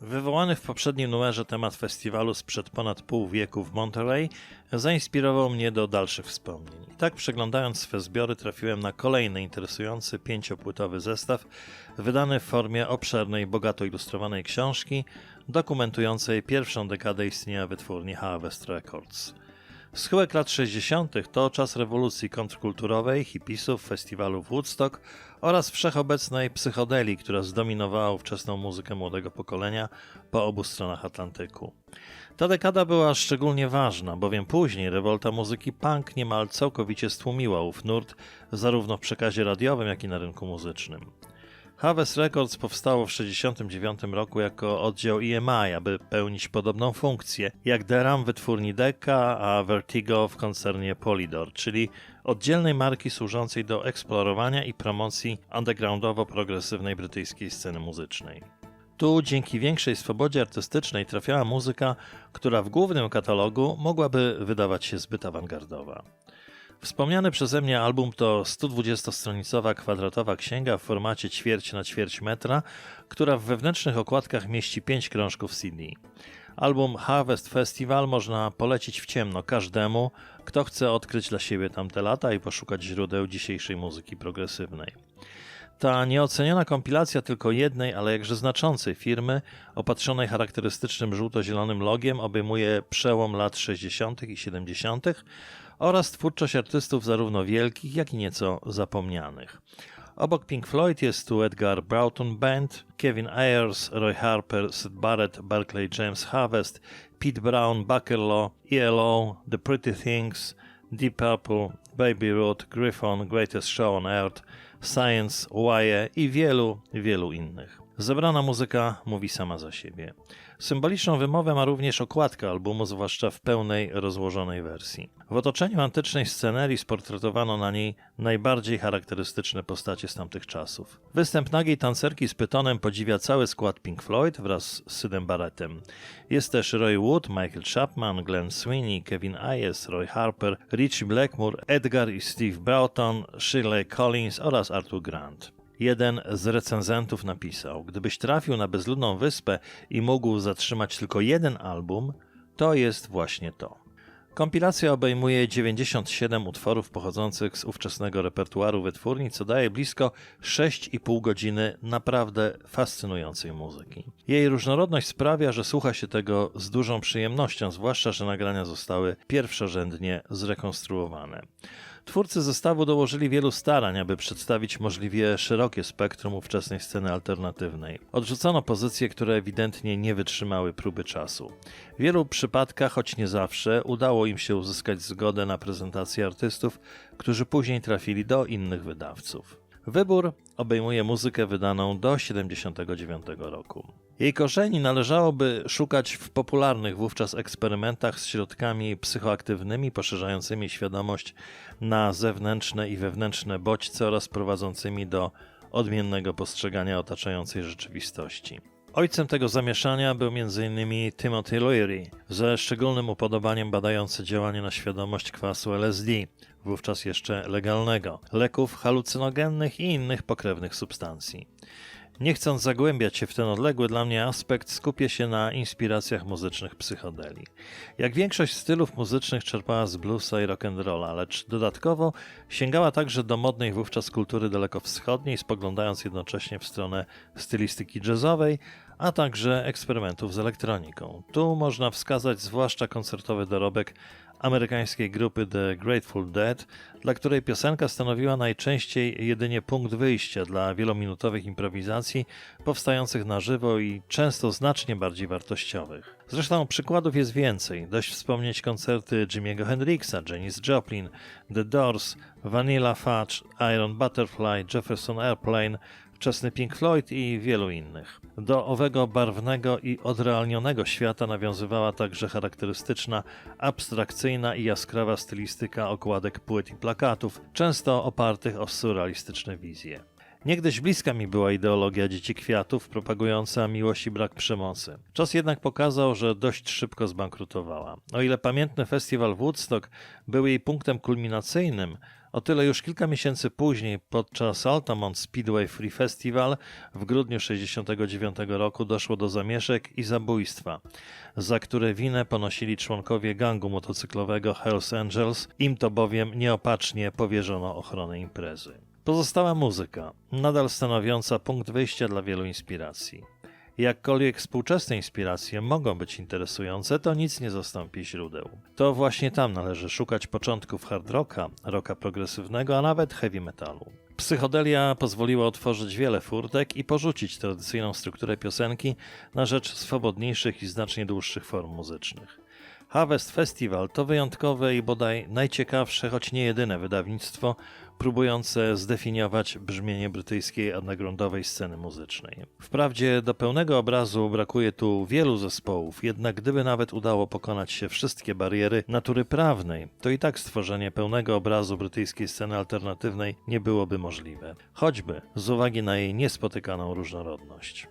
Wywołany w poprzednim numerze temat festiwalu sprzed ponad pół wieku w Monterey zainspirował mnie do dalszych wspomnień. I tak przeglądając swe zbiory trafiłem na kolejny interesujący pięciopłytowy zestaw wydany w formie obszernej, bogato ilustrowanej książki dokumentującej pierwszą dekadę istnienia wytwórni Harvest Records. Schyłek lat 60. to czas rewolucji kontrkulturowej, hipisów, festiwalu Woodstock oraz wszechobecnej psychodelii, która zdominowała ówczesną muzykę młodego pokolenia po obu stronach Atlantyku. Ta dekada była szczególnie ważna, bowiem później rewolta muzyki punk niemal całkowicie stłumiła ów nurt zarówno w przekazie radiowym, jak i na rynku muzycznym. Harvest Records powstało w 1969 roku jako oddział EMI, aby pełnić podobną funkcję jak Deram wytwórni Decca, a Vertigo w koncernie Polydor, czyli oddzielnej marki służącej do eksplorowania i promocji undergroundowo-progresywnej brytyjskiej sceny muzycznej. Tu dzięki większej swobodzie artystycznej trafiała muzyka, która w głównym katalogu mogłaby wydawać się zbyt awangardowa. Wspomniany przeze mnie album to 120-stronicowa kwadratowa księga w formacie ćwierć na ćwierć metra, która w wewnętrznych okładkach mieści 5 krążków CD. Album Harvest Festival można polecić w ciemno każdemu, kto chce odkryć dla siebie tamte lata i poszukać źródeł dzisiejszej muzyki progresywnej. Ta nieoceniona kompilacja tylko jednej, ale jakże znaczącej firmy, opatrzonej charakterystycznym żółto-zielonym logiem, obejmuje przełom lat 60. i 70. oraz twórczość artystów zarówno wielkich, jak i nieco zapomnianych. Obok Pink Floyd jest tu Edgar Broughton Band, Kevin Ayers, Roy Harper, Sid Barrett, Barclay James Harvest, Pete Brown, Buckerlaw, ELO, The Pretty Things, Deep Purple, Baby Ruth, Griffon, Greatest Show on Earth, Science, Wire i wielu, wielu innych. Zebrana muzyka mówi sama za siebie. Symboliczną wymowę ma również okładka albumu, zwłaszcza w pełnej, rozłożonej wersji. W otoczeniu antycznej scenerii sportretowano na niej najbardziej charakterystyczne postacie z tamtych czasów. Występ nagiej tancerki z pytonem podziwia cały skład Pink Floyd wraz z Sydem Barrettem. Jest też Roy Wood, Michael Chapman, Glenn Sweeney, Kevin Ayers, Roy Harper, Richie Blackmore, Edgar i Steve Broughton, Shirley Collins oraz Arthur Grant. Jeden z recenzentów napisał: Gdybyś trafił na bezludną wyspę i mógł zatrzymać tylko jeden album, to jest właśnie to. Kompilacja obejmuje 97 utworów pochodzących z ówczesnego repertuaru wytwórni, co daje blisko 6,5 godziny naprawdę fascynującej muzyki. Jej różnorodność sprawia, że słucha się tego z dużą przyjemnością, zwłaszcza, że nagrania zostały pierwszorzędnie zrekonstruowane. Twórcy zestawu dołożyli wielu starań, aby przedstawić możliwie szerokie spektrum ówczesnej sceny alternatywnej. Odrzucono pozycje, które ewidentnie nie wytrzymały próby czasu. W wielu przypadkach, choć nie zawsze, udało im się uzyskać zgodę na prezentację artystów, którzy później trafili do innych wydawców. Wybór obejmuje muzykę wydaną do 1979 roku. Jej korzeni należałoby szukać w popularnych wówczas eksperymentach z środkami psychoaktywnymi, poszerzającymi świadomość na zewnętrzne i wewnętrzne bodźce oraz prowadzącymi do odmiennego postrzegania otaczającej rzeczywistości. Ojcem tego zamieszania był m.in. Timothy Leary, ze szczególnym upodobaniem badający działanie na świadomość kwasu LSD, wówczas jeszcze legalnego, leków halucynogennych i innych pokrewnych substancji. Nie chcąc zagłębiać się w ten odległy dla mnie aspekt, skupię się na inspiracjach muzycznych psychodeli. Jak większość stylów muzycznych czerpała z bluesa i rock'n'rolla, lecz dodatkowo sięgała także do modnej wówczas kultury dalekowschodniej, spoglądając jednocześnie w stronę stylistyki jazzowej, a także eksperymentów z elektroniką. Tu można wskazać zwłaszcza koncertowy dorobek amerykańskiej grupy The Grateful Dead, dla której piosenka stanowiła najczęściej jedynie punkt wyjścia dla wielominutowych improwizacji powstających na żywo i często znacznie bardziej wartościowych. Zresztą przykładów jest więcej. Dość wspomnieć koncerty Jimmy'ego Hendrixa, Janis Joplin, The Doors, Vanilla Fudge, Iron Butterfly, Jefferson Airplane, wczesny Pink Floyd i wielu innych. Do owego barwnego i odrealnionego świata nawiązywała także charakterystyczna, abstrakcyjna i jaskrawa stylistyka okładek płyt i plakatów, często opartych o surrealistyczne wizje. Niegdyś bliska mi była ideologia dzieci kwiatów, propagująca miłość i brak przemocy. Czas jednak pokazał, że dość szybko zbankrutowała. O ile pamiętny festiwal Woodstock był jej punktem kulminacyjnym, O tyle już kilka miesięcy później, podczas Altamont Speedway Free Festival w grudniu 1969 roku doszło do zamieszek i zabójstwa, za które winę ponosili członkowie gangu motocyklowego Hells Angels, im to bowiem nieopatrznie powierzono ochronę imprezy. Pozostała muzyka, nadal stanowiąca punkt wyjścia dla wielu inspiracji. Jakkolwiek współczesne inspiracje mogą być interesujące, to nic nie zastąpi źródeł. To właśnie tam należy szukać początków hard rocka, rocka progresywnego, a nawet heavy metalu. Psychodelia pozwoliła otworzyć wiele furtek i porzucić tradycyjną strukturę piosenki na rzecz swobodniejszych i znacznie dłuższych form muzycznych. Harvest Festival to wyjątkowe i bodaj najciekawsze, choć nie jedyne wydawnictwo próbujące zdefiniować brzmienie brytyjskiej undergroundowej sceny muzycznej. Wprawdzie do pełnego obrazu brakuje tu wielu zespołów, jednak gdyby nawet udało pokonać się wszystkie bariery natury prawnej, to i tak stworzenie pełnego obrazu brytyjskiej sceny alternatywnej nie byłoby możliwe, choćby z uwagi na jej niespotykaną różnorodność.